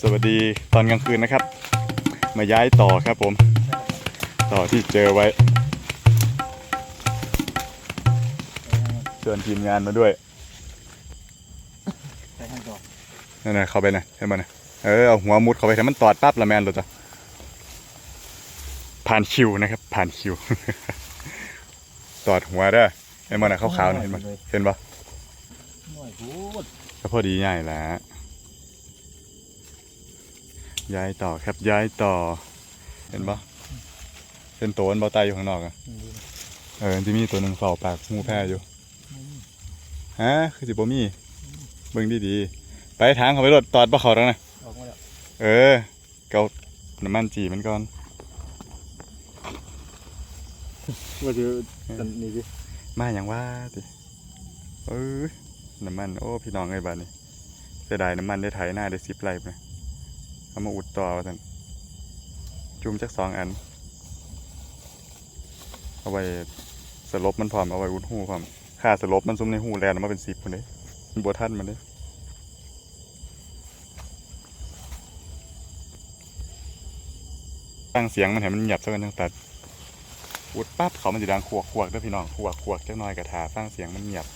สวัสดีตอนกลางคืนนะครับ มาย้ายต่อครับผม ต่อที่เจอไว้เชิญทีมงานมาด้วยใส่ทางดอกนั่นนะเข้าไปนะเห็นไหมนะเออเอาหัวมุดเข้าไปแต่มันตอดปั๊บละแมนเลยจ้ะผ่านคิวนะครับ ผ่านคิวตอดหัวเด้อเห็นไหมนะขาวๆนะเห็นไหมเห็นปะหน่อยพูดก็พอดีใหญ่แล้ว ย้ายต่อครับย้ายต่อ เห็นปะเป็นตัวมันเบาตายอยู่ข้างนอกอะเออจะมีตัวหนึ่งเฝ้าปากงูแพร่อยู่ฮะคือสิบ่มีเบิ่งดีๆไปทางเขาไปรถตอดปะเขาแล้วนะออกมาแล้วเออเกาน้ำมันจีมันก่อนว่าจะตันนี่ดิมาอย่างว่าติเออน้ำมันโอ้พี่น้องไอ้บ้านนี่เสียดายน้ำมันได้ไถหน้าได้สิบไร่เลย เอามาอุดต่อว่านจุ่มจักสองอัน เอาไว้สลบมันพร้อมเอาไว้อุดหูพร้อมค่าสลบมันซุ่มในหูแลนมาเป็นสิบคนเลยมันบวทันมันเลยตั้งเสียงมันเห็นมันเงียบซะกันทั้งตัดอุดปั๊บเขามันจะดังขวกขวกด้วยพี่น้องขวกขวกจักน่อยกระถาฟังเสียงมันเงียบ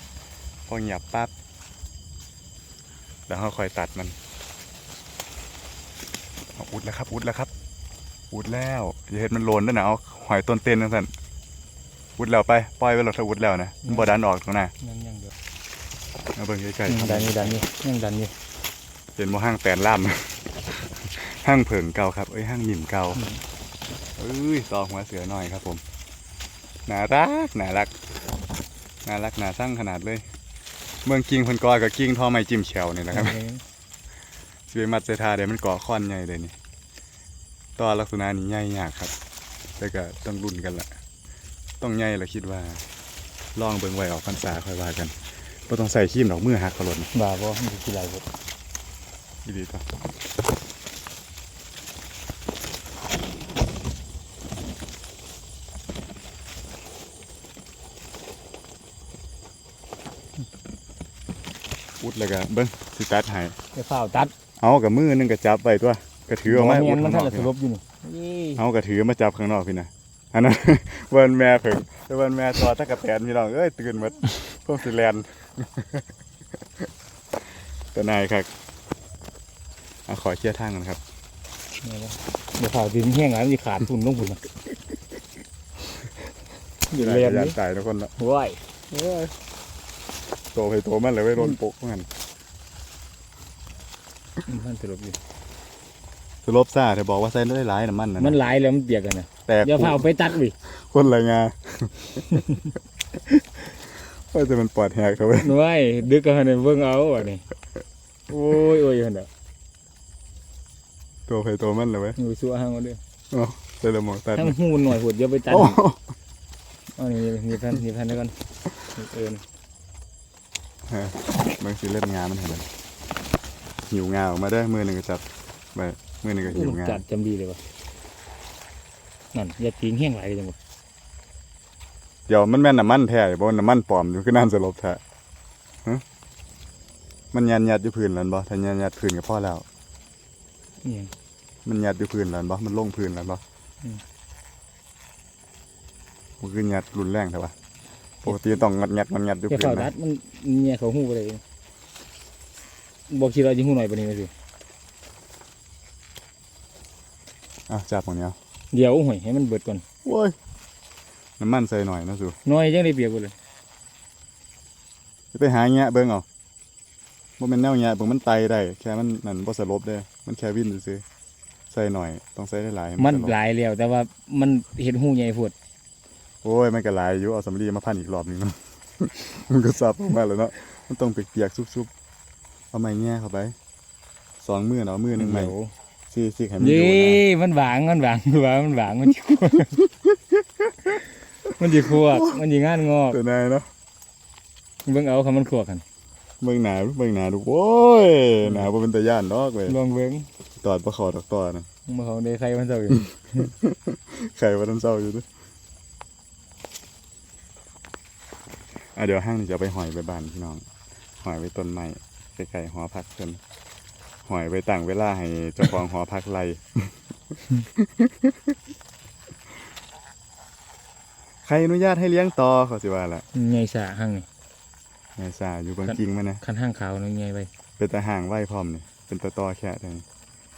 พอเงียบปั๊บแล้วเขาคอยตัดมัน อาอุดแล้วครับ อุดแล้วครับอุดแล้วอย่าเห็นมันโลนด้วยนะเอาหอยต้นเต้นนั่นสั่นอุดแล้วไปปล่อยไว้หลดถ้าอุดแล้วนะมันบ่ดันออกตรงหน้ายังยังเดียวเอาเบิ่งใกล้ๆครับดันนี่ดันนี่ยังดันนี่เป็นโมห้างแตนล่ามห้างเผิงเก่าครับเอ้ยห้างหมิ่มเก่าเอ้ยต่อหัวเสือหน่อยครับผมน่ารักน่ารักน่ารักน่าสร้างขนาดเลย เมืองกิ่งเพันกอยกับกิ่งทอไม้จิ้มแฉวนี่นะครับ สวยมัดเสทาเดี๋ยวมันก่อค้อนใหญ่เลยนี่ต่อลักษณะนี้ใหญ่ยากครับ แต่ก็ต้องรุ่นกันละต้องใหญ่ละคิดว่าลองเบิ่งไว้ออกพรรษาค่อยว่ากันบ่ต้องใส่ขี้มดอกมือหักเขาหล่นบ่าบ่มันกี่ไรบ่ดีดีต่ออุดเลยกันเบิ้งสิตัดให้จะเฝ้าตัด เอากับมือนึงก็จับไปตัวกระถือเอาไม้เมีอุยดนมันข้างนท่าอนกจะสลบอยู่นี่นี่เอากระถือมาจับข้างนอกพี่นะอันนั้นเวินแม่เพิ่งแต่เวินแม่ตอตะกะแตนพี่น้องเอ้ยตื่นหมดพวกสิแลนตัวนายครับเอาขอเคลียร์ทางกันครับนี่นะเดี๋ยวเฝ้าดินแห้งแล้วมันจะขาดทุนลงพุ่นนะอยู่เรียนยานี่นตายทุกคนละว้ายโตไปโตมันเลยไว้โดนปกเหมือนกัน มันสลบอยู่สลบซ่าเธอบอกว่าใส่ได้หลายน้ำมันนะมันหลายแล้วมันเปียกกันนะแต่อย่าเฝ้าไปตัดวิคนละงาว่าจะมันปลอดแหกเขาไว้ยว้ายดึกกันเนี่ยเบิ่งเอาว่ะนี่โอ้ยโอ้ยหั่นน่ะโตไปโตมันเลยเว้ยอยู่สัวหางเอาเด้อใส่ละหมองตัดทั้งหูหน่อยหุ่นอย่าไปตัดโอ้อ๋อนี่นี่พันนี่พันเดี๋ยวก่อนเอินบางทีเล่นงานมันเห็นไหม หิวงาออกมาได้อมือหนึ่งก็จับไปมือหนึ่งก็หิวงาจัดจำดีเลยวะนั่นอย่าทิ้งแห้งไหลจังหมดเดี๋ยวมันแม่นน้ำมันแท้บ่น้ำมันปลอมอยู่คือนั่นสลบแท้ฮะมันยันยัดอยู่พื้นแล้วบ่ถ้ายันยัดพื้นก็พอแล้ว นี่ มันยัดอยู่พื้นแล้วบ่มันลงพื้นแล้วบ่อืม มันคือยัดรุนแรงใช่ปะปกติต้องงัดยัดงัดยัดอยู่แค่พื้เฝ้านตันะดมันเนี่ยเขาหูไปเลย บอกคิดเราจะหูหน่อยปานนี้มาสิอะจับตรงนี้เอาเดี๋ยวห่วยให้มันเบิดก่อนโว้ยน้ำมันใส่หน่อยนะสูน้อยจังได้เปียกไปเลยไปหาแงะเบิ่งเอาบ่แม่นแนวแงะเบิ่งมันไตได้ แค่มันนั่นบ่สลบเด้อมันแค่วิ่นซื่อๆใส่หน่อย ต้องใส่ได้หลายให้มันสลบหลายแล้วแต่ว่ามันเห็นหูใหญ่พดโอ้ยมันก็หลายอยู่เอาสำลีมาพันอีกรอบหนึงเนาะมันก็ซับออกมาแล้วเนาะมันต้องเปียกๆซุบๆ เอาไม้แง่เข้าไปสองมือเนาะมือหนึงไม้เดี๋ยวซี่ซี่ให้มันอยี่ยู่นะมันหวางมันหวางคือว่ามันหวางมันจะมันจะขวกมันจะงานงอกตัวนายเนาะเบิ่งเอาคำมันขวกกันเบิ่งหน้าเบิ่งหน้าดูโอ้ยหน้าบ่เป็นตาย่านดอกเว้ยลองเบิ่งตอดบ่เข้าดอกตอดนะมาของเดใครมันเจ้าอยู่ไข่ว่าน้ำเศร้าอยู่ด้วยอะเดี๋ยวห้างนี่จะเอาไปหอยไปบ้านพี่น้อง หอยไว้ต้นไม้ ใกล้ๆหอพักเพิ่นหหอยไปต่างเวลาให้เจ้าของหอพักไล่ใครอนุญาตให้เลี้ยงต่อเขาสิว่าล่ะใหญ่สาห้างนี่แม่สาอยู่บางจริงมันนะคันห้างขาวนี่ใหญ่ไปเป็นตะห่างไหวพร้อมนี่เป็นตะตอแค่ได้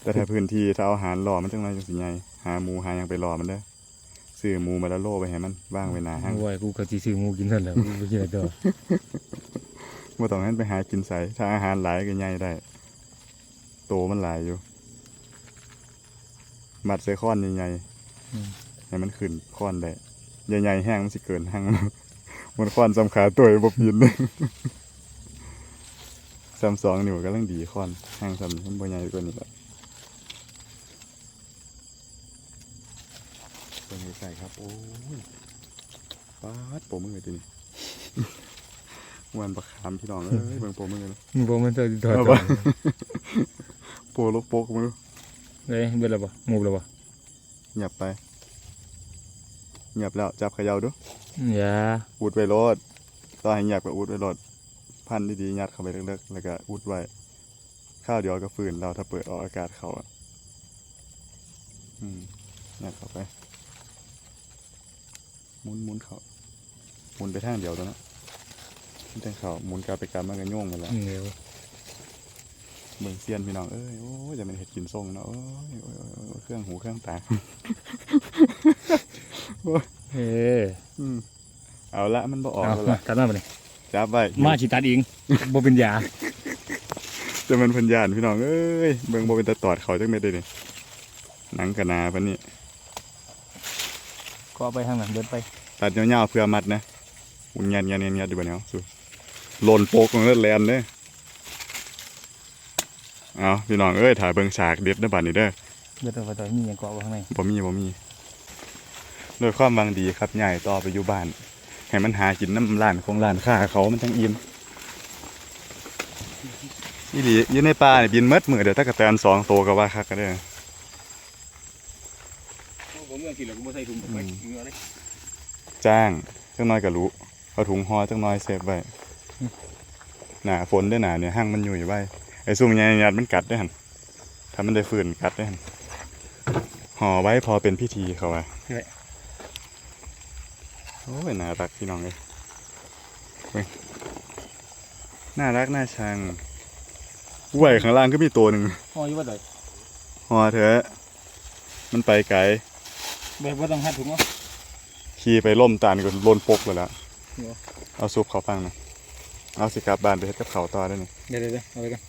แต่ถ้าพื้นที่ถ้าเอาอาหารรอมันจังไรจังสิไงหาหมูหาหยังไปรอมันเด้อซื้อหมูมาแล้วโลไปให้มันว่างไว้หนาห้างโอ้ยกูก็สิซื้อหมูกินนั่นแหละกูบ่กินอะไรต่อ บ่ต้องให้ไปหากินใสถ้าอาหารหลายก็ใหญ่ได้โตมันหลายอยู่มัดใส่ค้อนใหญ่ๆให้มันขึ้นค้อนได้ใหญ่ๆแห้งมันสิเกินห้างมันค้อนสำขาตัวบ่ปีนเลยซ้ำสองนิ้วก็ลังดีค้อนห้างซ้ำมันบ่ใหญ่กว่านี้ละเป็นไงใส่ครับ โอ้ยปาดโปมือตัวนี้ วันประคามพี่น้องเอ้ยเบิ่งโปมือเลยมึงบอกมันจะถอดเอาต่ปะอโปลกโปกมือเอ้ยเบิดแล้วบ่หมูแล้วบ่เงียบไปเงียบแล้วจับเขย่าดูอย่าอุดไว้รถต่อให้เงียบก็อุดไว้รถพันดีๆยัดเข้าไปเล็กๆแล้วก็อุดไว้ข้าวเดียวก็ฝืนเราถ้าเปิดออกอากาศเขาอะอืมยัดเข้าไปหมุนหมุนเขาหมุนไปทางเดียวตัวนะมั นจังเขาหมุนกลับไปกลับมันก็โยงหมดแล้วเร็วเบิ่งเซียนพี่น้องเอ้ยโอ้ยจะเป็นเห็ดกินทรงเนาะโอ้ยโอ้ยโอ้ยโอ้ยเครื่องหูเครื่องตาเอออืมเอาละมันบ่ออกเอาแล้วมาล่ะตัดมาบ่นี่จับไว้มาสิตัดเองบ่เป็นยาจะมันเพันยานพี่น้องเอ้ยเบิ่งบ่เป็นตาตอดเขาจักเม็ดเลยนี่หนังกะนาปานนี้ก็เอาไปทางนั้นเดินไปตัดยาวๆเพื่อมัดนะอุ่นยันยันยันยันอยู่บ่เนาะสู้ หล่นโปกลงแล้วแลนเด้อเอาพี่น้องเอ้ยถ่ายเบิ่งฉากเด็ดเด้อบัดนี้เด้อเดินไปต่อมีหยังเกาะไว้ข้างในบ่มีบ่มีโดยความหวังดีครับใหญ่ต่อไปอยู่บ้าน ให้มันหากินน้ำร้านของร้านค้าเขามันจังอิ่มอีหลีอยู่ในป่านี่บินเมดมือเดี๋ยวตะกะแตนสองโตวก็ว่าคักก็ได้อ ผมเมื่อกี้แล้วกูบ่ใส่ถุงไปเหงื่อเลยจ้างจังน้อยก็รู้เอาถุงห่อจังน้อยเซฟไว้ หนาฝนได้อหนาเนี่ยห้างมันอยู่ไว้ไอ้ซุ่มใหญ่ยัดมันกัดได้อหันถ้ามันได้ฝืนกัดได้อหันห่อไว้พอเป็นพิธีเขาว่าโอ้ยน่ารักพี่น้องเลยเว้ยน่ารักน่าชังไหวข้างล่างก็มีตัวหนึ่งอ๋ออยู่ว่าไดห่อเถอะมันไปไกลแบบบ่ต้องหัดถุงเนาะขี่ไปล่มตาลก็ลนปกเลยละเหรอเอาซุปเขาฟังนะ เอาสิกลับบ้านไปเฮ็ดกับเขาวต่อได้นี่ เดี๋ยวๆๆเอาไปกัน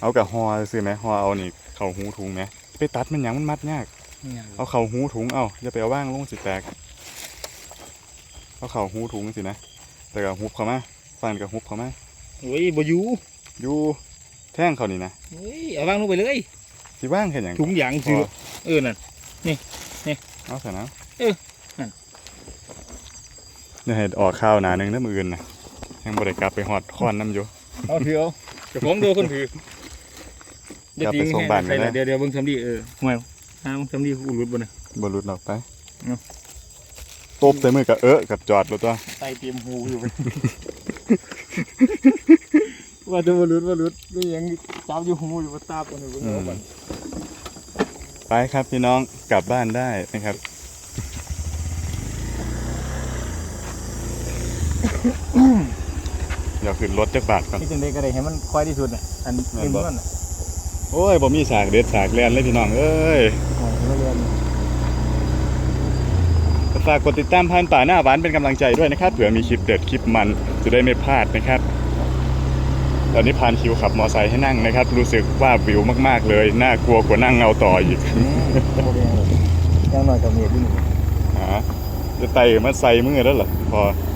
เอากับห่อซื้อไหมห่อเอานี่เข่าหูถุงไหมไปตัดมันหยังมันมัดยากเอาเข่าหูถุงเอาอย่าไปเอาว่างลงสิแตก เอาเข่าหูถุงสินะ แต่ก็ฮุบเขามาฟันกับฮุบเขามาโอ้ยบ่อยู่อยู่แท่งเขานี่นะเฮ้ยเอาวางลงไปเลยสิว่างแค่หยังถุงยางพซื้ออเออนั่น เอาซะนะเออนั่นอย่าให้ออกข้าวหนาหนึงน้ำอื่นนะ ยังบ่ได้กลับไปหอดค้อนน้ำอยู่เอาถือเอาเจะฟ้าของโดนคนถืออย่าไปส่งบ้านใครกันล่ะนะเดี๋ยวเดี๋ยวเบิ่งทำดีเออห่วยหาเบิ่งทำดีอุลุดบ่น่ะบ่หลุดออกไปเนาะตบใส่มือกับเอะกับจอดรถตัวไตเตรียมหูอยู่ว่าจะบ่หลุดบ่หลุดนี่ยังจับอยู่หูอยู่บ่ตาปานนี้เบิ่งเอาบัดไปครับพี่น้องกลับบ้านได้นะครับเดี๋ยวขึ้นรถจักบาทก่อนที่จังได๋ก็ได้ให้มันค่อยที่สุดน่ะอันแม่เป็นนบ่มันน่ะโอ้ยผมมีสากเด็ดสากแลนเลยพี่น้องเอ้ยโอ้ยบ่เรียนฝากกดติดตามพันป่าหน้าหวานเป็นกำลังใจด้วยนะครับเผื่อมีคลิปเด็ดคลิปมันจะได้ไม่พลาดนะครับตอนนี้พานคิวขับมอไซค์ให้นั่งนะครับ รู้สึกว่าวิวมาก ๆ เลยน่ากลัวกว่านั่งเอาต่ออีกอืมบ่เรียนเลยอย่างน้อยก็มีอยู่นี่หาจะไต่มาใส่มือแล้วเหรอพอเ